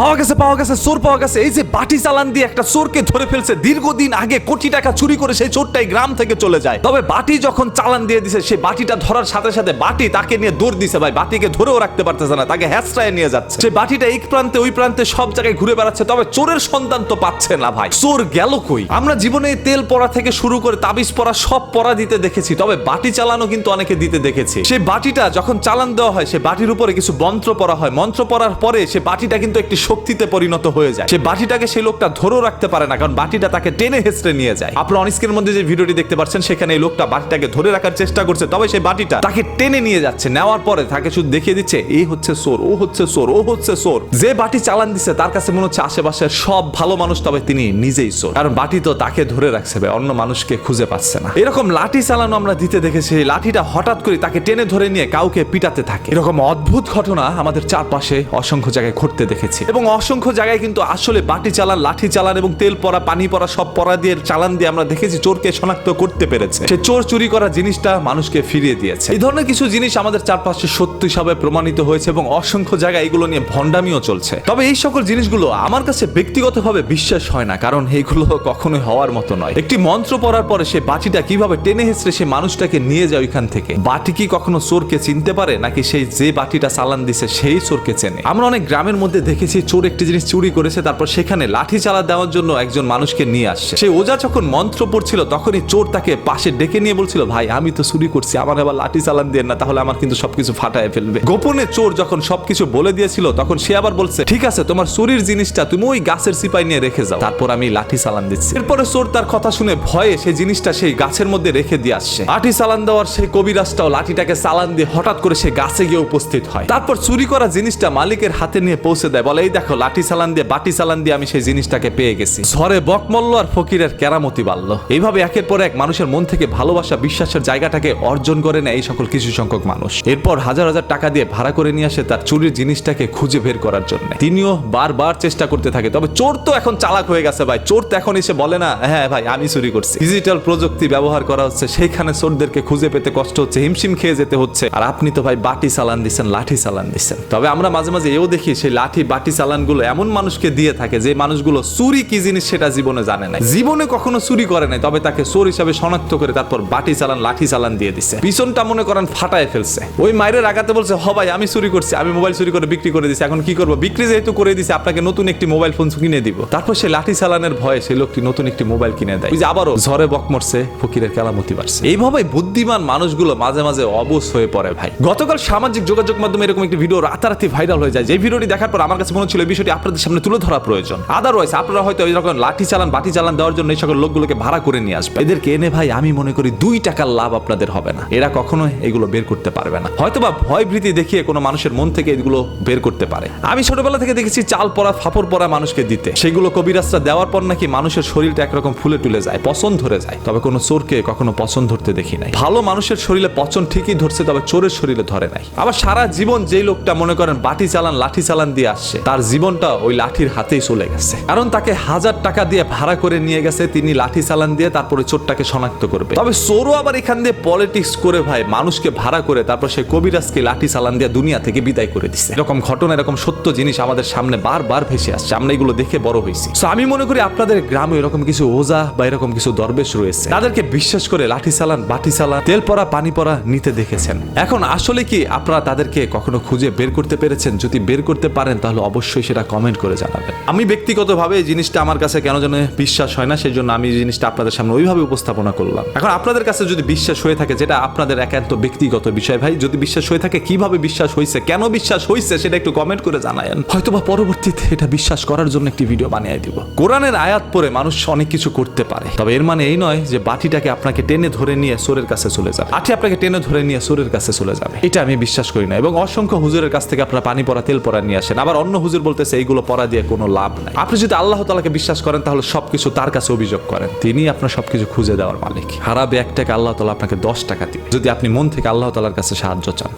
পাওয়া গেছে পাওয়া গেছে, চোর পাওয়া গেছে। এই যে বাটি চালান দিয়ে একটা চোরকে ধরে ফেলছে, দীর্ঘদিন আগে কোটি টাকা চুরি করে সেই চোরটাই গ্রাম থেকে চলে যায়। তবে বাটি যখন চালান দিয়ে দিছে সেই বাটিটা ধরার সাথে সাথে বাটি তাকে নিয়ে দৌড় দিছে ভাই। বাটিকে ধরেও রাখতে পারতেছে না, তাকে হ্যাচড়ায় নিয়ে যাচ্ছে। সেই বাটিটা এই প্রান্তে, ওই প্রান্তে সব জায়গায় ঘুরে বেড়াচ্ছে, তবে চোরের সন্তান তো পাচ্ছে না ভাই। চোর গেল কই? আমরা জীবনে তেল পড়া থেকে শুরু করে তাবিজ পড়া সব পড়া দিতে দেখেছি, তবে বাটি চালানো কিন্তু অনেকে দিতে দেখেছি। সেই বাটিটা যখন চালান দেওয়া হয়, সে বাটির উপরে কিছু মন্ত্র পড়া হয়। মন্ত্র পড়ার পরে সে বাটিটা কিন্তু একটি শক্তিতে পরিণত হয়ে যায়। সে বাটিটাকে সেই লোকটা ধরেও রাখতে পারে না, কারণ বাটিটা তাকে টেনে হেসড়ে নিয়ে যায়। আপনার অনিস্কের মধ্যে যে ভিডিওটি দেখতে পাচ্ছেন, সেখানে এই লোকটা বাটিটাকে ধরে রাখার চেষ্টা করছে, তবে সেই বাটিটা তাকে টেনে নিয়ে যাচ্ছে। নেওয়ার পরে তাকে শুধু দেখিয়ে দিচ্ছে, এই হচ্ছে সোর ও হচ্ছে সোর ও হচ্ছে সোর যে বাটি চালান দিচ্ছে তার কাছে মনে হচ্ছে আশেপাশের সব ভালো মানুষ, তবে তিনি নিজেই সোর কারণ বাটি তো তাকে ধরে রাখছে অন্য মানুষকে খুঁজে পাচ্ছে না। এরকম লাঠি চালানো আমরা দিতে দেখেছি লাঠিটা হঠাৎ করে তাকে টেনে ধরে নিয়ে কাউকে পিটাতে থাকে। এরকম অদ্ভুত ঘটনা আমাদের চারপাশে অসংখ্য জায়গায় ঘটতে দেখেছি। এবং অসংখ্য জায়গায় কিন্তু আসলে বাটি চালান, লাঠি চালান এবং তেল পড়া পানি পড়া সব পড়া দিয়ে চালান দিয়ে আমরা দেখেছি চোরকে শনাক্ত করতে পেরেছে। সে চোর চুরি করা জিনিসটা মানুষকে ফিরিয়ে দিয়েছে। এই ধরনের কিছু জিনিস আমাদের চারপাশে সত্য হিসাবে প্রমাণিত হয়েছে এবং অসংখ্য জায়গায় এগুলো নিয়ে ভণ্ডামিও চলছে। তবে এই সকল জিনিসগুলো আমার কাছে ব্যক্তিগতভাবে বিশ্বাস হয় না, কারণ এইগুলো কখনোই হওয়ার মতো নয়। একটি মন্ত্র পড়ার পরে সে বাটিটা কীভাবে টেনে হেসড়ে সে মানুষটাকে নিয়ে যায় ওইখান থেকে? বাটি কি কখনো চোরকে চিনতে পারে, নাকি সেই যে বাটিটা চালান দিছে সেই চোরকে চেনে? আমরা অনেক গ্রামের মধ্যে দেখেছি চোর একটি জিনিস চুরি করেছে, তারপর সেখানে লাঠি চালা দেওয়ার জন্য একজন মানুষকে নিয়ে আসছে। সেই ওজা যখন মন্ত্র পড়ছিল, তখনই চোর তাকে পাশে ডেকে নিয়ে বলছিল, ভাই, আমি তো চুরি করছি, আমার আবার লাঠি চালান দিয়ে না, তাহলে আমার কিন্তু সবকিছু ফাটায় ফেলবে। গোপনে চোর যখন সবকিছু বলে দিয়েছিল, তখন সে আবার বলছে, ঠিক আছে, তোমার চুরির জিনিসটা তুমি ওই গাছের সিপাই নিয়ে রেখে যাও। তারপর আমি লাঠি চালান দিচ্ছি। এরপরে চোর তার কথা শুনে ভয়ে সেই জিনিসটা সেই গাছের মধ্যে রেখে দিয়ে আসছে। লাঠি চালান দেওয়ার সেই কবিরাজটাও লাঠিটাকে চালান দিয়ে হঠাৎ করে সে গাছে গিয়ে উপস্থিত হয়। তারপর চুরি করা জিনিসটা মালিকের হাতে নিয়ে পৌঁছে দেয়, বলে এই দেখো, লাঠি চালান দিয়ে, বাটি চালান দিয়ে আমি সেই জিনিসটাকে পেয়ে গেছি। ঝড়ে বকমল্ল আর ফকিরের কেরামতি বাড়লো। এইভাবে একের পর এক মানুষের মন থেকে ভালোবাসা, বিশ্বাসের জায়গাটাকে অর্জন করে নেয় এই সকল কিছু সংখ্যক মানুষ। এরপর হাজার হাজার টাকা দিয়ে ভাড়া করে নিয়ে আসে তার চুরির জিনিসটাকে খুঁজে বের করার জন্য। তিনিও বারবার চেষ্টা করতে থাকে, তবে চোর তো এখন চালাক হয়ে গেছে ভাই। চোর তো এখন এসে বলে না হ্যাঁ ভাই, আমি চুরি করছি। ডিজিটাল প্রযুক্তি ব্যবহার করা হচ্ছে, সেইখানে চোরদেরকে খুঁজে পেতে কষ্ট হচ্ছে, হিমশিম খেয়ে যেতে হচ্ছে। আর আপনি তো ভাই বাটি চালান দিচ্ছেন লাঠি চালান দিচ্ছেন তবে আমরা মাঝে মাঝে এও দেখি, সেই লাঠি, বাটি চালানগুলো এমন মানুষকে দিয়ে থাকে যে মানুষগুলো চুরি কি জিনিস সেটা জীবনে জানে না জীবনে কখনো চুরি করে নাই, তবে তাকে চোর হিসাবে শনাক্ত করে তারপর বাটি চালান, লাঠি চালান দিয়ে দিছে। পিছনটা মনে করেন ফাটায় ফেলছে। ওই মায়ের আগাতে বলছে, হ ভাই, আমি চুরি করছি, আমি মোবাইল চুরি করে বিক্রি করে দিছি, এখন কি করব? বিক্রি যেহেতু করে দিছে, আপনাকে নতুন একটি মোবাইল ফোন কিনে দিব। তারপর সে লাঠি চালানের ভয়ে সেই লোকটি নতুন একটি মোবাইল কিনে দেয়। যে আবারও ঝড়ে বক মরছে ফকিরের কেলামতি বাড়ছে। এইভাবে বুদ্ধিমান মানুষগুলো মাঝে মাঝে অবশ হয়ে পড়ে ভাই। গতকাল সামাজিক যোগাযোগ মাধ্যমে এরকম একটি ভিডিও রাতারাতি ভাইরাল হয়ে যায়। যে ভিডিওটি দেখার পর আমার কাছে মনে এই বিষয়টি আপনাদের সামনে তুলে ধরা প্রয়োজন। আদারওয়াইজ আপনারা হয়তো এরকম লাঠি চালান, বাটি চালান দেওয়ার জন্য এই সকল লোকগুলোকে ভাড়া করে নিয়ে আসবে এদেরকে এনে ভাই, আমি মনে করি দুই টাকার লাভ আপনাদের হবে না। এরা কখনো এগুলো বের করতে পারবে না। হয়তোবা ভয় ভীতি দেখিয়ে কোনো মানুষের মন থেকে এগুলো বের করতে পারে। আমি ছোটবেলা থেকে দেখেছি চাল পরা ফাপড় পরা মানুষকে দিতে। সেগুলো কবিরাজরা দেওয়ার পর নাকি মানুষের শরীরটা একরকম ফুলে টুলে যায় পছন্দ ধরে যায়। তবে কোনো চোরকে কখনো পছন্দ ধরতে দেখি নাই। ভালো মানুষের শরীরে পচন ঠিকই ধরছে, তবে চোরের শরীরে ধরে নাই। আবার সারা জীবন যেই লোকটা মনে করেন বাটি চালান, লাঠি চালান দিয়ে আসছে, তার জীবনটা ওই লাঠির হাতেই চলে গেছে। কারণ তাকে হাজার টাকা দিয়ে ভাড়া করে নিয়ে গেছে, তিনি লাঠি চালান দিয়ে তারপরে চোরটাকে শনাক্ত করবে। তবে চোরও আবার এখান দিয়ে পলিটিক্স করে ভাই, মানুষকে ভাড়া করে তারপর সে কবিরাজকে লাঠি চালান দিয়ে দুনিয়া থেকে বিদায় করে দিচ্ছে এরকম ঘটনা, এরকম সত্য জিনিস আমাদের সামনে বারবার ভেসে আসছে, আমরা এগুলো দেখে বড় হয়েছি। তো আমি মনে করি আপনাদের গ্রামে এরকম কিছু ওজা বা এরকম কিছু দরবেশ রয়েছে। তাদেরকে বিশ্বাস করে লাঠি চালান, বাটি চালান, তেল পরা, পানি পরা নিতে দেখেছেন। এখন আসলে কি আপনারা তাদেরকে কখনো খুঁজে বের করতে পেরেছেন? যদি বের করতে পারেন, তাহলে অবশ্যই সেটা কমেন্ট করে জানাবেন। আমি ব্যক্তিগতভাবে এই জিনিসটা আমার কাছে কেন যেন বিশ্বাস হয় না সেই জন্য আমি জিনিসটা আপনাদের সামনে ওইভাবে উপস্থাপনা করলাম। এখন আপনাদের কাছে যদি বিশ্বাস হয়ে থাকে, যেটা আপনাদের একান্ত ব্যক্তিগত বিষয় ভাই, যদি বিশ্বাস হয়ে থাকে, কীভাবে বিশ্বাস হয়েছে কেন বিশ্বাস হয়েছে সেটা একটু কমেন্ট করে জানায়েন। হয়তোবা পরবর্তীতে এটা বিশ্বাস করার জন্য একটি ভিডিও বানিয়ে দিব। কোরআনের আয়াত পরে মানুষ অনেক কিছু করতে পারে। তবে এর মানে এই নয় যে বাটিটাকে আপনাকে টেনে ধরে নিয়ে সোরের কাছে চলে যাবে। আঠি আপনাকে টেনে ধরে নিয়ে সোরের কাছে চলে যাবে। এটা আমি বিশ্বাস করি না। এবং অসংখ্য হুজুরের কাছ থেকে আপনারা পানি পরা তেল পরা নিয়ে আসেন। আবার অন্য হুজুর বলতেছে, এইগুলো পরা দিয়ে কোনো লাভ নাই। আপনি যদি আল্লাহ তালাকে বিশ্বাস করেন, তাহলে সবকিছু তার কাছে অভিযোগ করেন। তিনি আপনার সবকিছু খুঁজে দেওয়ার মালিক। হারাবে এক টাকা আল্লাহ তালা আপনাকে দশ টাকা দিবে। যদি আপনি মন থেকে আল্লাহ তালার কাছে সাহায্য চান।